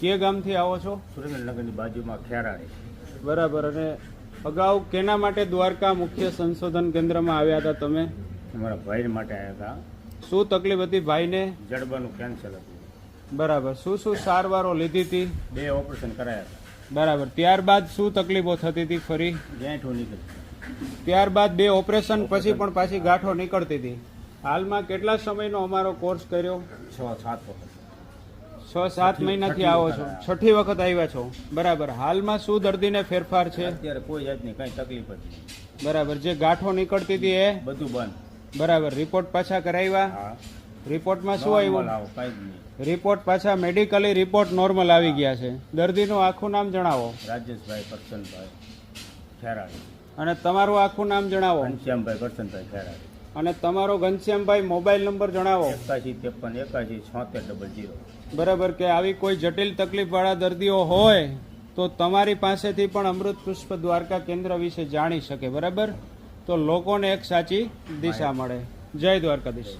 કે ગામથી આવો છો? સુરેન્દ્રનગરની બાજુમાં ખેરાળી. બરાબર અને અગાઉ કેના માટે દ્વારકા મુખ્ય સંશોધન કેન્દ્રમાં આવ્યા હતા તમે? અમારા ભાઈ માટે આવ્યા હતા. શું તકલીફ હતી ભાઈને? જડબાનું કેન્સર હતું. બરાબર શું શું સારવારો લીધી હતી? બે ઓપરેશન કરાયા હતા. બરાબર ત્યારબાદ શું તકલીફો થતી હતી ફરી? ગાંઠું નીકળતી. ત્યારબાદ બે ઓપરેશન પછી પણ પાછી ગાંઠો નીકળતી હતી. હાલમાં કેટલા સમયનો અમારો કોર્સ કર્યો? છ સાત વખત. છ સાત મહિનાથી આવો છો. છઠ્ઠી વખત આવ્યા છો. બરાબર. હાલમાં શું દર્દીને ફેરફાર છે? અત્યારે કોઈ જાતની કઈ તકલીફ નહીં બરાબર. જે ગાંઠો નીકળતી હતી એ? બધું બંધ. બરાબર. રિપોર્ટ પાછા કરાવ્યા રિપોર્ટમાં શું આવ્યું? રિપોર્ટ પાછા મેડિકલી રિપોર્ટ નોર્મલ આવી ગયા છે. દર્દીનું આખું નામ જણાવો. રાજેશભાઈ કરશનભાઈ ખેરાડી અને તમારું આખું નામ જણાવો. ઘનશ્યામભાઈ કરશનભાઈ ખેરાડી અને તમારો ઘનશ્યામભાઈ મોબાઈલ નંબર જણાવો. એકાશી ત્રેપન એકાશી છોતેર ડબલ જીરો. બરાબર કે આવી કોઈ જટિલ તકલીફવાળા દર્દીઓ હોય તો તમારી પાસેથી પણ અમૃત પુષ્પ દ્વારકા કેન્દ્ર વિશે જાણી શકે બરાબર? તો લોકોને એક સાચી દિશા મળે. જય દ્વારકાધીશ.